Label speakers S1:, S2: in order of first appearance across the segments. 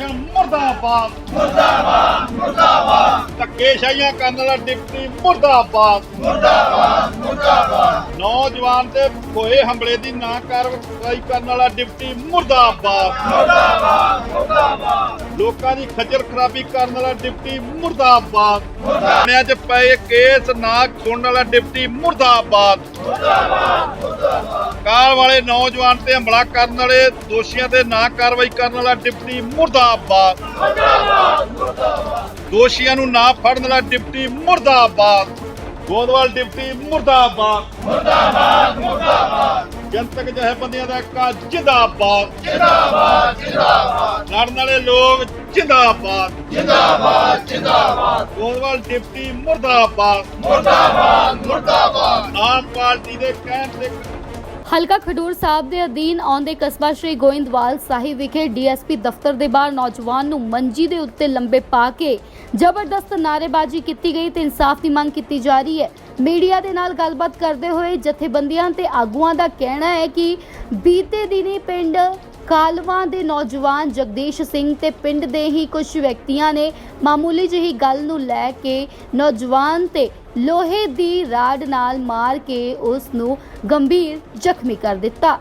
S1: ਪ੍ਰਸ਼ਾਸਨ ਮੁਰਦਾਬਾਦ। ਮੁਰਦਾਬਾਦ ਮੁਰਦਾਬਾਦ। ਧੱਕੇਸ਼ਾਹੀਆਂ ਕਰਨ ਵਾਲਾ ਡਿਪਟੀ ਮੁਰਦਾਬਾਦ। ਮੁਰਦਾਬਾਦ ਮੁਰਦਾਬਾਦ। ਨੌਜਵਾਨ ਤੇ ਹੋਏ ਹਮਲੇ ਦੀ ਨਾ ਕਾਰਵਾਈ ਕਰਨ ਵਾਲਾ ਡਿਪਟੀ ਮੁਰਦਾਬਾਦ। ਮੁਰਦਾਬਾਦ ਮੁਰਦਾਬਾਦ। ਲੋਕਾਂ ਦੀ ਖੱਜਲ ਖਰਾਬੀ ਕਰਨ ਵਾਲਾ ਡਿਪਟੀ ਮੁਰਦਾਬਾਦ। ਮੁਰਦਾਬਾਦ। ਚ ਪਏ ਕੇਸ ਨਾ ਸੁਣਨ ਵਾਲਾ ਡਿਪਟੀ ਮੁਰਦਾਬਾਦ। ਕਾਲ ਵਾਲੇ ਨੌਜਵਾਨ ਤੇ ਹਮਲਾ ਕਰਨ ਵਾਲੇ ਦੋਸ਼ੀਆਂ ਤੇ ਨਾ ਕਾਰਵਾਈ ਕਰਨ ਵਾਲਾ ਡਿਪਟੀ ਮੁਰਦਾਬਾਦ। ਦੋਸ਼ੀਆਂ ਨੂੰ ਨਾ ਫੜਨ ਵਾਲਾ ਡਿਪਟੀ ਮੁਰਦਾਬਾਦ। ਗੋਦਵਾਲ ਡਿਪਟੀ ਮੁਰਦਾਬਾਦ। ਮੁਰਦਾਬਾਦ ਮੁਰਦਾਬਾਦ ਜਨਤਕ ਜਥੇਬੰਦੀਆਂ ਦਾ ਕਾ ਜਿੰਦਾਬਾਦ ਜਿੰਦਾਬਾਦ। ਜਿੰਦਾਬਾਦ ਲੜਨ ਵਾਲੇ ਲੋਕ ਜਿੰਦਾਬਾਦ। ਜਿੰਦਾਬਾਦ ਜਿੰਦਾਬਾਦ ਗੋਦਵਾਲ ਡਿਪਟੀ ਮੁਰਦਾਬਾਦ ਮੁਰਦਾਬਾਦ ਮੁਰਦਾਬਾਦ। ਆਮ ਪਾਰਟੀ ਦੇ ਕਹਿਣ ਤੇ
S2: ਹਲਕਾ ਖਡੂਰ ਸਾਹਿਬ ਦੇ ਅਧੀਨ ਆਉਂਦੇ ਕਸਬਾ ਸ਼੍ਰੀ ਗੋਇੰਦਵਾਲ ਸਾਹਿਬ ਵਿਖੇ ਡੀਐਸਪੀ ਦਫ਼ਤਰ ਦੇ ਬਾਹਰ ਨੌਜਵਾਨ ਨੂੰ ਮੰਜੀ ਦੇ ਉੱਤੇ ਲੰਬੇ ਪਾ ਕੇ ਜ਼ਬਰਦਸਤ ਨਾਅਰੇਬਾਜ਼ੀ ਕੀਤੀ ਗਈ ਤੇ ਇਨਸਾਫ ਦੀ ਮੰਗ ਕੀਤੀ ਜਾ ਰਹੀ ਹੈ। ਮੀਡੀਆ ਦੇ ਨਾਲ ਗੱਲਬਾਤ ਕਰਦੇ ਹੋਏ ਜਥੇਬੰਦੀਆਂ ਤੇ ਆਗੂਆਂ ਦਾ ਕਹਿਣਾ ਹੈ ਕਿ ਬੀਤੇ ਦਿਨੀ ਪਿੰਡ ਕਾਲਵਾ ਦੇ ਨੌਜਵਾਨ ਜਗਦੀਸ਼ ਸਿੰਘ ਤੇ ਪਿੰਡ ਦੇ ਹੀ ਕੁਝ ਵਿਅਕਤੀਆਂ ਨੇ ਮਾਮੂਲੀ ਜਿਹੀ ਗੱਲ ਨੂੰ ਲੈ ਕੇ ਨੌਜਵਾਨ ਤੇ ਲੋਹੇ ਦੀ ਰਾਡ ਨਾਲ ਮਾਰ ਕੇ ਉਸ ਨੂੰ ਗੰਭੀਰ ਜ਼ਖਮੀ ਕਰ ਦਿੱਤਾ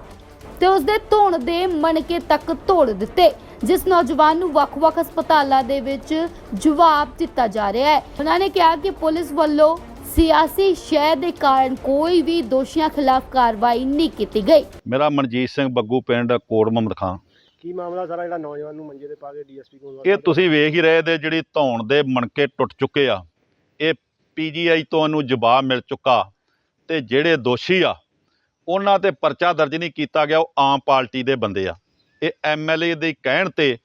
S2: ਤੇ ਉਸ ਦੇ ਧੌਣ ਦੇ ਮਣਕੇ ਤੱਕ ਤੋੜ ਦਿੱਤੇ ਜਿਸ ਨੌਜਵਾਨ ਨੂੰ ਵੱਖ-ਵੱਖ ਹਸਪਤਾਲਾਂ ਦੇ ਵਿੱਚ ਜਵਾਬ ਦਿੱਤਾ ਜਾ ਰਿਹਾ ਹੈ। ਉਹਨਾਂ ਨੇ ਕਿਹਾ ਕਿ ਪੁਲਿਸ ਵੱਲੋਂ ਸਿਆਸੀ ਸ਼ਹਿ ਦੇ ਕਾਰਨ ਕੋਈ ਵੀ ਦੋਸ਼ੀਆਂ ਖਿਲਾਫ ਕਾਰਵਾਈ ਨਹੀਂ ਕੀਤੀ ਗਈ।
S1: ਮੇਰਾ ਮਨਜੀਤ ਸਿੰਘ ਬੱਗੂ ਪਿੰਡ ਕੋਟ ਮੁਹੰਮਦ ਖਾਂ।
S3: ਕੀ ਮਾਮਲਾ ਸਾਰਾ ਜਿਹੜਾ ਨੌਜਵਾਨ ਨੂੰ ਮੰਜੇ ਤੇ ਪਾ ਕੇ ਡੀਐਸਪੀ ਕੋਲ
S1: ਇਹ ਤੁਸੀਂ ਵੇਖ ਹੀ ਰਹੇ ਦੇ ਜਿਹੜੀ ਧੌਣ ਦੇ ਮਣਕੇ ਟੁੱਟ ਚੁੱਕੇ ਆ ਇਹ ਪੀਜੀਆਈ ਤੋਂ ਇਹਨੂੰ ਜਵਾਬ ਮਿਲ ਚੁੱਕਾ ਤੇ ਜਿਹੜੇ ਦੋਸ਼ੀ ਆ, ਉਹਨਾਂ ਤੇ ਪਰਚਾ ਦਰਜ ਨਹੀਂ ਕੀਤਾ ਗਿਆ, ਉਹ ਆਮ ਪਾਰਟੀ ਦੇ ਬੰਦੇ ਆ। ਇਹ ਐਮਐਲਏ ਦੇ ਕਹਿਣ ਤੇ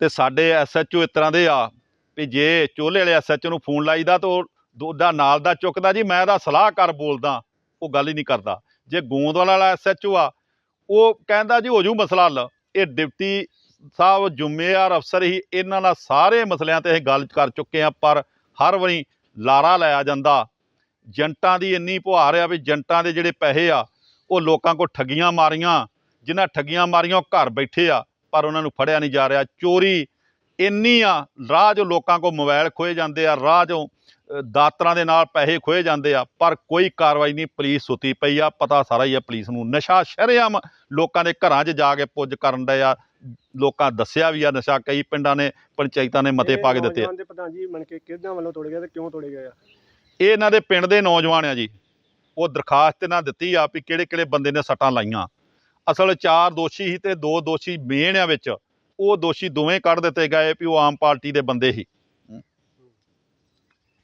S1: ਤੇ ਸਾਡੇ ਐਸਐਚਓ ਇਸ ਤਰ੍ਹਾਂ ਦੇ ਆ ਵੀ ਜੇ ਚੋਲੇ ਵਾਲੇ ਐਸਐਚਓ ਨੂੰ ਫੋਨ ਲਾਈਦਾ ਤਾਂ ਉਹ ਦੋਦਾ ਨਾਲ ਦਾ ਚੁੱਕਦਾ ਜੀ, ਮੈਂ ਦਾ ਸਲਾਹਕਾਰ ਬੋਲਦਾ, ਉਹ ਗੱਲ ਹੀ ਨਹੀਂ ਕਰਦਾ। ਜੇ ਗੋਂਦਵਾਲ ਵਾਲਾ ਐਸਐਚਓ ਆ, ਉਹ ਕਹਿੰਦਾ ਜੀ, ਹੋ ਜੂ ਮਸਲਾ ਹੱਲ। ਇਹ ਡਿਪਟੀ ਸਾਹਿਬ ਜ਼ਿੰਮੇਵਾਰ ਅਫਸਰ ਹੀ ਇਹਨਾਂ ਨਾਲ ਸਾਰੇ ਮਸਲਿਆਂ ਤੇ ਇਹ ਗੱਲ ਕਰ ਚੁੱਕੇ ਆ, ਪਰ ਹਰ ਵਾਰੀ ਲਾਰਾ ਲਾਇਆ ਜਾਂਦਾ। ਜੰਟਾਂ ਦੀ ਇੰਨੀ ਪੁਹਾਰ ਆ ਵੀ ਜੰਟਾਂ ਦੇ ਜਿਹੜੇ ਪੈਸੇ ਆ, ਉਹ ਲੋਕਾਂ ਕੋ ਠੱਗੀਆਂ ਮਾਰੀਆਂ। ਜਿਨ੍ਹਾਂ ਠੱਗੀਆਂ ਮਾਰੀਆਂ ਉਹ ਘਰ ਬੈਠੇ ਆ, ਪਰ ਉਹਨਾਂ ਨੂੰ ਫੜਿਆ ਨਹੀਂ ਜਾ ਰਿਹਾ। ਚੋਰੀ ਇੰਨੀ ਆ, ਰਾਹ ਜੋ ਲੋਕਾਂ ਕੋ ਮੋਬਾਈਲ ਖੋਏ ਜਾਂਦੇ ਆ, ਰਾਹ ਜੋ ਦਾਤਰਾਂ ਦੇ ਨਾਲ ਪੈਸੇ ਖੋਏ ਜਾਂਦੇ ਆ, ਪਰ ਕੋਈ ਕਾਰਵਾਈ ਨਹੀਂ, ਪੁਲਿਸ ਸੁੱਤੀ ਪਈ ਆ। ਪਤਾ ਸਾਰਾ ਹੀ ਆ ਪੁਲਿਸ ਨੂੰ। ਨਸ਼ਾ ਸ਼ਰੇਆਮ ਲੋਕਾਂ ਦੇ ਘਰਾਂ 'ਚ ਜਾ ਕੇ ਪੁੱਜ ਕਰਨ ਡਏ ਆ। ਲੋਕਾਂ ਦੱਸਿਆ ਵੀ ਆ ਨਸ਼ਾ ਕਈ ਪਿੰਡਾਂ ਨੇ ਪੰਚਾਇਤਾਂ ਨੇ ਮਤੇ ਪਾ ਕੇ ਦਿੱਤੇ ਆ।
S3: ਨੌਜਵਾਨ ਦੇ ਪ੍ਰਧਾਨ ਜੀ ਮਨ ਕੇ ਕਿਹਨਾਂ ਵੱਲੋਂ ਤੋੜੇ ਗਏ ਤੇ ਕਿਉਂ ਤੋੜੇ ਗਏ ਆ?
S1: ਇਹ ਇਹਨਾਂ ਦੇ ਪਿੰਡ ਦੇ ਨੌਜਵਾਨ ਆ ਜੀ। ਉਹ ਦਰਖਾਸਤ ਇਹਨਾਂ ਦਿੱਤੀ ਆ ਵੀ ਕਿਹੜੇ ਕਿਹੜੇ ਬੰਦੇ ਨੇ ਸੱਟਾਂ ਲਾਈਆਂ। ਅਸਲ ਚਾਰ ਦੋਸ਼ੀ ਸੀ ਤੇ ਦੋ ਦੋਸ਼ੀ ਮੇਨ ਆ ਵਿੱਚ। ਉਹ ਦੋਸ਼ੀ ਦੋਵੇਂ ਕੱਢ ਦਿੱਤੇ ਗਏ ਵੀ ਉਹ ਆਮ ਪਾਰਟੀ ਦੇ ਬੰਦੇ ਸੀ।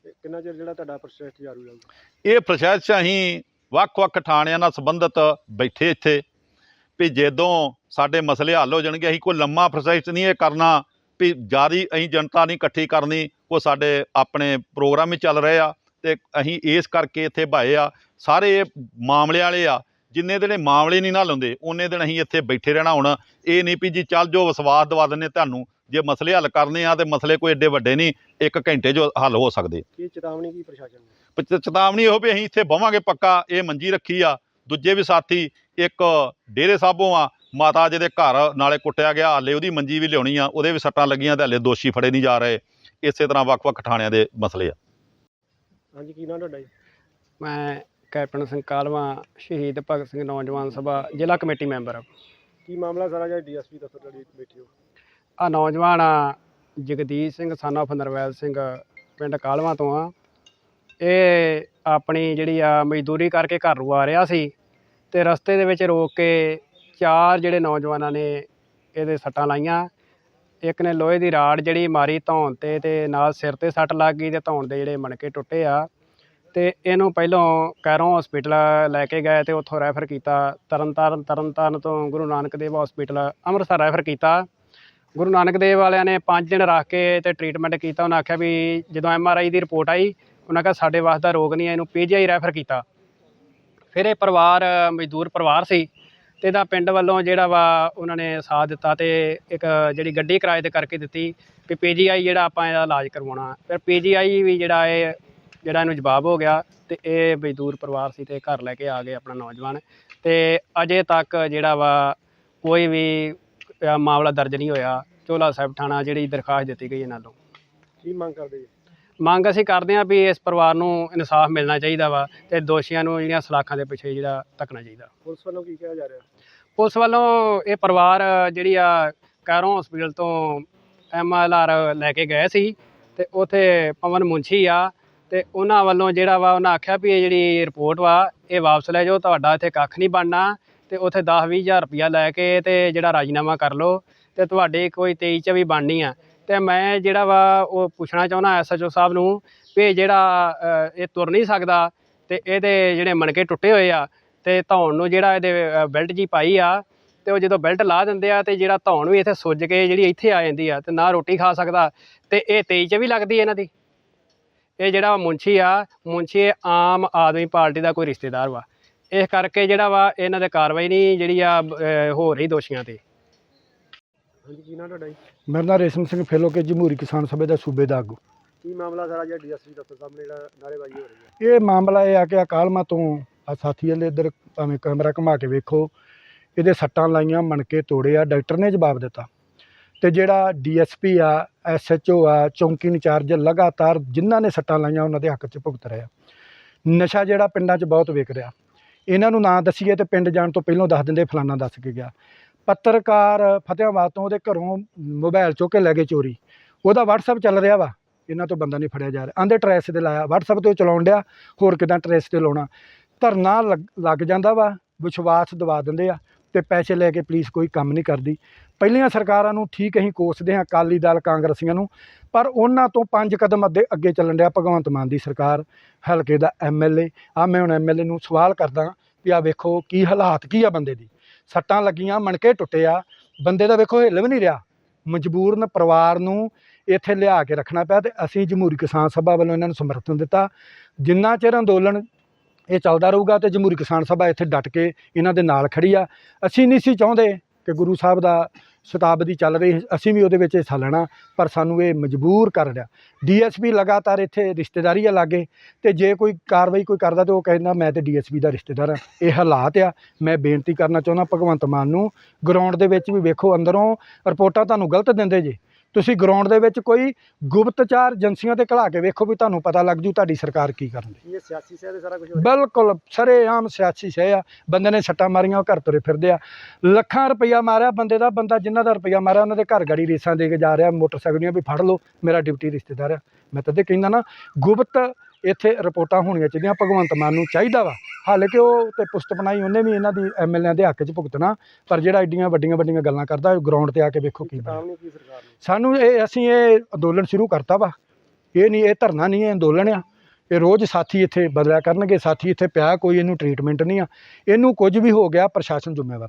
S3: ਤੇ ਕਿੰਨਾ ਚਿਰ ਜਿਹੜਾ ਤੁਹਾਡਾ ਪ੍ਰੋਸੈਸ ਜਾਰੀ ਰਹੂਗਾ?
S1: ਇਹ ਪ੍ਰੋਸੈਸ 'ਚ ਅਸੀਂ ਵੱਖ-ਵੱਖ ਥਾਣਿਆਂ ਨਾਲ ਸੰਬੰਧਿਤ ਬੈਠੇ ਇੱਥੇ। ਵੀ ਜਦੋਂ ਸਾਡੇ ਮਸਲੇ ਹੱਲ ਹੋ ਜਾਣਗੇ ਅਸੀਂ ਕੋਈ ਲੰਮਾ ਪ੍ਰੋਸੈਸ ਨਹੀਂ ਇਹ ਕਰਨਾ ਵੀ ਜਿਆਦੀ ਅਸੀਂ ਜਨਤਾ ਨਹੀਂ ਇਕੱਠੀ ਕਰਨੀ ਉਹ ਸਾਡੇ ਆਪਣੇ ਪ੍ਰੋਗਰਾਮ ਹੀ ਚੱਲ ਰਹੇ ਆ ਤੇ ਅਸੀਂ ਇਸ ਕਰਕੇ ਇੱਥੇ ਭਾਏ ਆ। ਸਾਰੇ ਇਹ ਮਾਮਲੇ ਵਾਲੇ ਆ ਜਿੰਨੇ ਦਿਨ ਮਾਮਲੇ ਨਹੀਂ ਨਾ ਲਾਉਂਦੇ ਉਹਨੇ ਦਿਨ ਅਸੀਂ ਇੱਥੇ ਬੈਠੇ ਰਹਿਣਾ ਹੁਣ। ਇਹ ਨਹੀਂ ਵੀ ਜੀ ਚੱਲ ਜੋ ਵਿਸ਼ਵਾਸ ਦਵਾ ਦਿੰਨੇ ਤੁਹਾਨੂੰ ਜੇ ਮਸਲੇ ਹੱਲ ਕਰਨੇ ਆ ਤੇ ਮਸਲੇ ਕੋਈ ਏਡੇ ਵੱਡੇ ਨਹੀਂ ਇੱਕ ਘੰਟੇ 'ਚ ਹੱਲ ਹੋ ਸਕਦੇ।
S3: ਕੀ ਚੇਤਾਵਨੀ ਕੀ ਪ੍ਰਸ਼ਾਸਨ ਨੂੰ?
S1: ਚੇਤਾਵਨੀ ਇਹੋ ਵੀ ਅਸੀਂ ਇੱਥੇ ਬਵਾਂਗੇ ਪੱਕਾ ਇਹ ਮੰਜੀ ਰੱਖੀ ਆ। ਦੂਜੇ ਵੀ ਸਾਥੀ ਇੱਕ ਡੇਰੇ ਸਾਹਿਬੋਂ ਆ ਮਾਤਾ ਜੀ ਦੇ ਘਰ ਨਾਲੇ ਕੁੱਟਿਆ ਗਿਆ ਹਾਲੇ ਉਹਦੀ ਮੰਜੀ ਵੀ ਲਿਆਉਣੀ ਆ ਉਹਦੇ ਵੀ ਸੱਟਾਂ ਲੱਗੀਆਂ ਤੇ ਹਾਲੇ ਦੋਸ਼ੀ ਫੜੇ ਨਹੀਂ ਜਾ ਰਹੇ। ਇਸੇ ਤਰ੍ਹਾਂ ਵੱਖ-ਵੱਖ ਥਾਣਿਆਂ ਦੇ ਮਸਲੇ ਆ।
S3: ਹਾਂਜੀ ਕੀ ਨਾਂ ਤੁਹਾਡਾ ਜੀ?
S4: ਮੈਂ ਕੈਪਟਨ ਸਿੰਘ ਕਾਲਵਾ ਸ਼ਹੀਦ ਭਗਤ ਸਿੰਘ ਨੌਜਵਾਨ ਸਭਾ ਜ਼ਿਲ੍ਹਾ ਕਮੇਟੀ ਮੈਂਬਰ
S3: ਕੀ ਮਾਮਲਾ ਸਾਰਾ ਜਿਹੜਾ ਡੀਐਸਪੀ ਦਫ਼ਤਰ ਤੁਹਾਡੀ ਬੈਠੇ ਹੋ
S4: ਆ? ਨੌਜਵਾਨ ਆ ਜਗਦੀਸ਼ ਸਿੰਘ ਸਾਨਾ ਨਰਵੈਲ ਸਿੰਘ ਪਿੰਡ ਕਾਲਵਾ ਤੋਂ ਆ। ਇਹ ਆਪਣੀ ਜਿਹੜੀ ਆ ਮਜ਼ਦੂਰੀ ਕਰਕੇ ਘਰ ਨੂੰ ਆ ਰਿਹਾ ਸੀ ਤੇ ਰਸਤੇ ਦੇ ਵਿੱਚ ਰੋਕ ਕੇ ਚਾਰ ਜਿਹੜੇ ਨੌਜਵਾਨਾਂ ਨੇ ਇਹਦੇ ਸੱਟਾਂ ਲਾਈਆਂ। ਇੱਕ ਨੇ ਲੋਹੇ ਦੀ ਰਾੜ ਜਿਹੜੀ ਮਾਰੀ ਧੌਣ ਤੇ ਤੇ ਨਾਲ ਸਿਰ ਤੇ ਸੱਟ ਲੱਗ ਗਈ ਤੇ ਧੌਣ ਦੇ ਜਿਹੜੇ ਮਣਕੇ ਟੁੱਟੇ ਆ। ਤੇ ਇਹਨੂੰ ਪਹਿਲੋਂ ਕੈਰੋਂ ਹਸਪੀਟਲ ਲੈ ਕੇ ਗਏ ਤੇ ਉੱਥੋਂ ਰੈਫਰ ਕੀਤਾ। ਤਰਨਤਾਰਨ ਤਰਨਤਾਰਨ ਤੋਂ ਗੁਰੂ ਨਾਨਕ ਦੇਵ ਹਸਪੀਟਲ ਅੰਮ੍ਰਿਤਸਰ ਰੈਫਰ ਕੀਤਾ। ਗੁਰੂ ਨਾਨਕ ਦੇਵ ਵਾਲਿਆਂ ਨੇ 5 ਦਿਨ ਰੱਖ ਕੇ ਤੇ ਟ੍ਰੀਟਮੈਂਟ ਕੀਤਾ। ਉਹਨਾਂ ਆਖਿਆ ਵੀ ਜਦੋਂ ਐਮ ਆਰ ਆਈ ਦੀ ਰਿਪੋਰਟ ਆਈ ਉਹਨਾਂ ਕਿਹਾ ਸਾਡੇ ਵਾਸਤੇ ਦਾ ਰੋਗ ਨਹੀਂ ਹੈ ਇਹਨੂੰ ਪੀਜੀਆਈ ਰੈਫਰ ਕੀਤਾ। ਫਿਰ ਇਹ ਪਰਿਵਾਰ, ਮਜ਼ਦੂਰ ਪਰਿਵਾਰ ਸੀ ਤੇ ਇਹਦਾ ਪਿੰਡ ਵੱਲੋਂ ਜਿਹੜਾ ਵਾ ਉਹਨਾਂ ਨੇ ਸਾਥ ਦਿੱਤਾ ਤੇ ਇੱਕ ਜਿਹੜੀ ਗੱਡੀ ਕਿਰਾਏ ਤੇ ਕਰਕੇ ਦਿੱਤੀ ਵੀ ਪੀਜੀਆਈ ਜਿਹੜਾ ਆਪਾਂ ਇਹਦਾ ਇਲਾਜ ਕਰਵਾਉਣਾ। ਫਿਰ ਪੀਜੀਆਈ ਵੀ ਜਿਹੜਾ ਇਹ, ਜਿਹੜਾ ਇਹਨੂੰ ਜਵਾਬ ਹੋ ਗਿਆ ਤੇ ਇਹ ਮਜ਼ਦੂਰ ਪਰਿਵਾਰ ਸੀ ਤੇ ਘਰ ਲੈ ਕੇ ਆ ਗਏ ਆਪਣਾ ਨੌਜਵਾਨ। ਤੇ ਅਜੇ ਤੱਕ ਜਿਹੜਾ ਵਾ ਕੋਈ ਵੀ ਮਾਮਲਾ ਦਰਜ ਨਹੀਂ ਹੋਇਆ। ਚੋਲਾ ਸਾਹਿਬ ਥਾਣਾ ਜਿਹੜੀ ਦਰਖਾਸਤ ਦਿੱਤੀ ਗਈ ਇਹਨਾਂ ਨੂੰ
S3: ਕੀ ਮੰਗ ਕਰਦੇ ਜੀ?
S4: ਮੰਗ ਅਸੀਂ ਕਰਦੇ ਹਾਂ ਵੀ ਇਸ ਪਰਿਵਾਰ ਨੂੰ ਇਨਸਾਫ ਮਿਲਣਾ ਚਾਹੀਦਾ ਵਾ ਤੇ ਦੋਸ਼ੀਆਂ ਨੂੰ ਜਿਹੜੀਆਂ ਸਲਾਖਾਂ ਦੇ ਪਿੱਛੇ ਜਿਹੜਾ ਤੱਕਣਾ ਚਾਹੀਦਾ।
S3: ਪੁਲਿਸ ਵੱਲੋਂ ਕੀ ਕਿਹਾ ਜਾ ਰਿਹਾ?
S4: ਪੁਲਿਸ ਵੱਲੋਂ ਇਹ ਪਰਿਵਾਰ ਜਿਹੜੀ ਆ ਕੈਰੋਂ ਹਸਪੀਟਲ ਤੋਂ ਐਮਐਲਆਰ ਲੈ ਕੇ ਗਏ ਸੀ ਤੇ ਉਥੇ ਪਵਨ ਮੁੰਸ਼ੀ ਆ ਤੇ ਉਹਨਾਂ ਵੱਲੋਂ ਜਿਹੜਾ ਵਾ ਉਹਨਾਂ ਆਖਿਆ ਵੀ ਇਹ ਜਿਹੜੀ ਰਿਪੋਰਟ ਵਾ ਇਹ ਵਾਪਸ ਲੈ ਜਾਓ ਤੁਹਾਡਾ ਇੱਥੇ ਕੱਖ ਨਹੀਂ ਬਣਨਾ ਤੇ ਉਥੇ 10 ਹਜ਼ਾਰ ਰੁਪਇਆ ਲੈ ਕੇ ਤੇ ਜਿਹੜਾ ਰਾਜੀਨਾਮਾ ਕਰ ਲਓ ਤੇ ਤੁਹਾਡੇ ਕੋਈ 23 ਚ ਵੀ ਬਣਨੀ ਆ। ਤੇ ਮੈਂ ਜਿਹੜਾ ਵਾ ਉਹ ਪੁੱਛਣਾ ਚਾਹੁੰਦਾ ਐਸਐਚਓ ਸਾਹਿਬ ਨੂੰ ਵੀ ਇਹ ਜਿਹੜਾ ਇਹ ਤੁਰ ਨਹੀਂ ਸਕਦਾ ਤੇ ਇਹਦੇ ਜਿਹੜੇ ਮਣਕੇ ਟੁੱਟੇ ਹੋਏ ਆ ਤੇ ਧੌਣ ਨੂੰ ਜਿਹੜਾ ਇਹਦੇ ਬੈਲਟ ਜੀ ਪਾਈ ਆ ਤੇ ਉਹ ਜਦੋਂ ਬੈਲਟ ਲਾ ਦਿੰਦੇ ਆ ਤੇ ਜਿਹੜਾ ਧੌਣ ਵੀ ਇੱਥੇ ਸੁੱਜ ਕੇ ਜਿਹੜੀ ਇੱਥੇ ਆ ਜਾਂਦੀ ਆ ਤੇ ਨਾ ਰੋਟੀ ਖਾ ਸਕਦਾ ਤੇ ਇਹ ਤੇਜ਼ ਚ ਵੀ ਲੱਗਦੀ ਇਹਨਾਂ ਦੀ? ਇਹ ਜਿਹੜਾ ਮੁੰਸ਼ੀ ਆ, ਮੁੰਸ਼ੀ ਆਮ ਆਦਮੀ ਪਾਰਟੀ ਦਾ ਕੋਈ ਰਿਸ਼ਤੇਦਾਰ ਵਾ। ਇਸ ਕਰਕੇ ਜਿਹੜਾ ਵਾ ਇਹਨਾਂ ਦੇ ਕਾਰਵਾਈ ਨਹੀਂ ਜਿਹੜੀ ਆ ਹੋ ਰਹੀ ਦੋਸ਼ੀਆਂ ਤੇ।
S3: ਹਾਂਜੀ ਕੀ ਨਾਂ ਤੁਹਾਡਾ ਜੀ?
S5: ਮੇਰਾ ਨਾਮ ਰੇਸ਼ਮ ਸਿੰਘ ਫੇਲੋ ਕੇ ਜਮਹੂਰੀ ਕਿਸਾਨ ਸਭਾ ਦਾ ਸੂਬੇ ਦਾ ਆਗੂ।
S3: ਕੀ ਮਾਮਲਾ ਸਾਰਾ ਜਿਹੜਾ ਡੀਐਸਪੀ ਦਫ਼ਤਰ ਸਾਹਮਣੇ ਜਿਹੜਾ ਨਾਅਰੇਬਾਜ਼ੀ ਹੋ ਰਹੀ ਹੈ?
S5: ਇਹ ਮਾਮਲਾ ਇਹ ਆ ਕਿ ਅਕਾਲਮਾ ਤੋਂ ਆ ਸਾਥੀ ਵਾਲੇ ਇੱਧਰ ਭਾਵੇਂ ਕੈਮਰਾ ਘੁਮਾ ਕੇ ਵੇਖੋ ਇਹਦੇ ਸੱਟਾਂ ਲਾਈਆਂ ਮਣਕੇ ਤੋੜੇ ਆ ਡਾਕਟਰ ਨੇ ਜਵਾਬ ਦਿੱਤਾ। ਤੇ ਜਿਹੜਾ ਡੀਐਸਪੀ ਆ ਐਸਐਚਓ ਆ ਚੌਂਕੀ ਇੰਚਾਰਜ ਲਗਾਤਾਰ ਜਿਨ੍ਹਾਂ ਨੇ ਸੱਟਾਂ ਲਾਈਆਂ ਉਹਨਾਂ ਦੇ ਹੱਕ 'ਚ ਭੁਗਤ ਰਿਹਾ। ਨਸ਼ਾ ਜਿਹੜਾ ਪਿੰਡਾਂ 'ਚ ਬਹੁਤ ਵਿਕ ਰਿਹਾ। ਇਹਨਾਂ ਨੂੰ ਨਾਂ ਦੱਸੀਏ ਤੇ ਪਿੰਡ ਜਾਣ ਤੋਂ ਪਹਿਲਾਂ ਦੱਸ ਦਿੰਦੇ ਫਲਾਨਾ ਦੱਸ ਕੇ ਗਿਆ। ਪੱਤਰਕਾਰ ਫਤਿਆਬਾਦ ਤੋਂ ਉਹਦੇ ਘਰੋਂ ਮੋਬਾਈਲ ਚੁੱਕ ਕੇ ਲੈ ਗਏ ਚੋਰੀ। ਉਹਦਾ WhatsApp ਚੱਲ ਰਿਹਾ ਵਾ, ਇਹਨਾਂ ਤੋਂ ਬੰਦਾ ਨਹੀਂ ਫੜਿਆ ਜਾ ਰਿਹਾ। ਆਂਦੇ ਟਰੈਸ ਤੇ ਲਾਇਆ, WhatsApp ਤੇ ਉਹ ਚਲਾਉਣ ਡਿਆ, ਹੋਰ ਕਿਦਾਂ ਟਰੈਸ ਤੇ ਲਾਉਣਾ। ਧਰਨਾ ਲੱਗ- ਲੱਗ ਜਾਂਦਾ ਵਾ, ਵਿਸ਼ਵਾਸ ਦਵਾ ਦਿੰਦੇ ਆ ਤੇ ਪੈਸੇ ਲੈ ਕੇ ਪੁਲਿਸ ਕੋਈ ਕੰਮ ਨਹੀਂ ਕਰਦੀ। ਪਹਿਲੀਆਂ ਸਰਕਾਰਾਂ ਨੂੰ ਠੀਕ ਅਸੀਂ ਕੋਸਦੇ ਹਾਂ ਅਕਾਲੀ ਦਲ, ਕਾਂਗਰਸੀਆਂ ਨੂੰ, ਪਰ ਉਹਨਾਂ ਤੋਂ ਪੰਜ ਕਦਮ ਅੱਗੇ ਅੱਗੇ ਚੱਲਣ ਡਿਆ ਭਗਵੰਤ ਮਾਨ ਦੀ ਸਰਕਾਰ, ਹਲਕੇ ਦਾ ਐਮਐਲਏ ਆ ਮੈਂ ਹੁਣ ਐਮਐਲਏ ਨੂੰ ਸਵਾਲ ਕਰਦਾ ਵੀ ਆ ਵੇਖੋ ਕੀ ਹਾਲਾਤ ਕੀ ਆ ਬੰਦੇ ਦੀ। ਸੱਟਾਂ ਲੱਗੀਆਂ, ਮਣਕੇ ਟੁੱਟੇ ਆ ਬੰਦੇ ਦਾ ਵੇਖੋ, ਹਿੱਲ ਵੀ ਨਹੀਂ ਰਿਹਾ। ਮਜਬੂਰਨ ਪਰਿਵਾਰ ਨੂੰ ਇੱਥੇ ਲਿਆ ਕੇ ਰੱਖਣਾ ਪਿਆ ਤੇ ਅਸੀਂ ਜਮਹੂਰੀ ਕਿਸਾਨ ਸਭਾ ਵੱਲੋਂ ਇਹਨਾਂ ਨੂੰ ਸਮਰਥਨ ਦਿੱਤਾ। ਜਿੰਨਾ ਚਿਰ ਅੰਦੋਲਨ ਇਹ ਚੱਲਦਾ ਰਹੂਗਾ ਤੇ ਜਮਹੂਰੀ ਕਿਸਾਨ ਸਭਾ ਇੱਥੇ ਡਟ ਕੇ ਇਹਨਾਂ ਦੇ ਨਾਲ ਖੜੀ ਆ। ਅਸੀਂ ਨਹੀਂ ਸੀ ਚਾਹੁੰਦੇ ਕਿ ਗੁਰੂ ਸਾਹਿਬ ਦਾ ਸ਼ਤਾਬਦੀ ਚੱਲ ਰਹੀ ਅਸੀਂ ਵੀ ਉਹਦੇ ਵਿੱਚ ਹਿੱਸਾ ਲੈਣਾ, ਪਰ ਸਾਨੂੰ ਇਹ ਮਜਬੂਰ ਕਰ ਰਿਹਾ। ਡੀਐਸਪੀ ਲਗਾਤਾਰ ਇੱਥੇ ਰਿਸ਼ਤੇਦਾਰੀ ਆ ਲਾਗੇ, ਤੇ ਜੇ ਕੋਈ ਕਾਰਵਾਈ ਕੋਈ ਕਰਦਾ ਤੇ ਉਹ ਕਹਿੰਦਾ, ਮੈਂ ਤੇ ਡੀਐਸਪੀ ਦਾ ਰਿਸ਼ਤੇਦਾਰ ਆ ਇਹ ਹਾਲਾਤ ਆ। ਮੈਂ ਬੇਨਤੀ ਕਰਨਾ ਚਾਹੁੰਦਾ ਭਗਵੰਤ ਮਾਨ ਨੂੰ, ਗਰਾਊਂਡ ਦੇ ਵਿੱਚ ਵੀ ਵੇਖੋ, ਅੰਦਰੋਂ ਰਿਪੋਰਟਾਂ ਤੁਹਾਨੂੰ ਗਲਤ ਦਿੰਦੇ ਜੇ। ਤੁਸੀਂ ਗਰਾਊਂਡ ਦੇ ਵਿੱਚ ਕੋਈ ਗੁਪਤਚਾਰ ਏਜੰਸੀਆਂ ਤੇ ਘਲਾ ਕੇ ਵੇਖੋ ਵੀ ਤੁਹਾਨੂੰ ਪਤਾ ਲੱਗ ਜੂ ਤੁਹਾਡੀ ਸਰਕਾਰ ਕੀ ਕਰਨ ਦੀ
S3: ਇਹ ਸਿਆਸੀ ਸਹਿ ਸਾਰਾ ਕੁਝ
S5: ਬਿਲਕੁਲ ਸਰੇਆਮ ਸਿਆਸੀ ਸ਼ੈ ਆ। ਬੰਦੇ ਨੇ ਸੱਟਾਂ ਮਾਰੀਆਂ ਉਹ ਘਰ ਤੁਰੇ ਫਿਰਦੇ ਆ। ਲੱਖਾਂ ਰੁਪਈਆ ਮਾਰਿਆ ਬੰਦੇ ਦਾ ਬੰਦਾ ਜਿਨ੍ਹਾਂ ਦਾ ਰੁਪਈਆ ਮਾਰਿਆ ਉਹਨਾਂ ਦੇ ਘਰ ਗਾੜੀ ਰੇਸਾਂ ਦੇ ਕੇ ਜਾ ਰਿਹਾ ਮੋਟਰਸਾਈਕਲ ਵੀ ਫੜ ਲਓ ਮੇਰਾ ਡਿਊਟੀ ਰਿਸ਼ਤੇਦਾਰ ਆ। ਮੈਂ ਤਾਂ ਤੇ ਕਹਿੰਦਾ ਨਾ ਗੁਪਤ ਇੱਥੇ ਰਿਪੋਰਟਾਂ ਹੋਣੀਆਂ ਚਾਹੀਦੀਆਂ ਭਗਵੰਤ ਮਾਨ ਨੂੰ ਚਾਹੀਦਾ ਵਾ। ਹਾਲਾਂਕਿ ਉਹ ਤੇ ਪੁਸਤ ਬਣਾਈ ਉਹਨੇ ਵੀ ਇਹਨਾਂ ਦੀ ਐਮਐਲਏ ਦੇ ਹੱਕ 'ਚ ਭੁਗਤਣਾ ਪਰ ਜਿਹੜਾ ਐਡੀਆਂ ਵੱਡੀਆਂ ਵੱਡੀਆਂ ਗੱਲਾਂ ਕਰਦਾ ਗਰਾਊਂਡ ਤੇ ਆ ਕੇ ਵੇਖੋ ਕੀ
S3: ਨੂੰ?
S5: ਸਾਨੂੰ ਇਹ ਅਸੀਂ ਇਹ ਅੰਦੋਲਨ ਸ਼ੁਰੂ ਕਰਤਾ ਵਾ। ਇਹ ਨਹੀਂ ਇਹ ਧਰਨਾ ਨਹੀਂ ਇਹ ਅੰਦੋਲਨ ਆ। ਇਹ ਰੋਜ਼ ਸਾਥੀ ਇੱਥੇ ਬਦਲਿਆ ਕਰਨਗੇ ਸਾਥੀ ਇੱਥੇ ਪਿਆ ਕੋਈ ਇਹਨੂੰ ਟ੍ਰੀਟਮੈਂਟ ਨਹੀਂ ਆ। ਇਹਨੂੰ ਕੁਝ ਵੀ ਹੋ ਗਿਆ ਪ੍ਰਸ਼ਾਸਨ ਜ਼ਿੰਮੇਵਾਰ।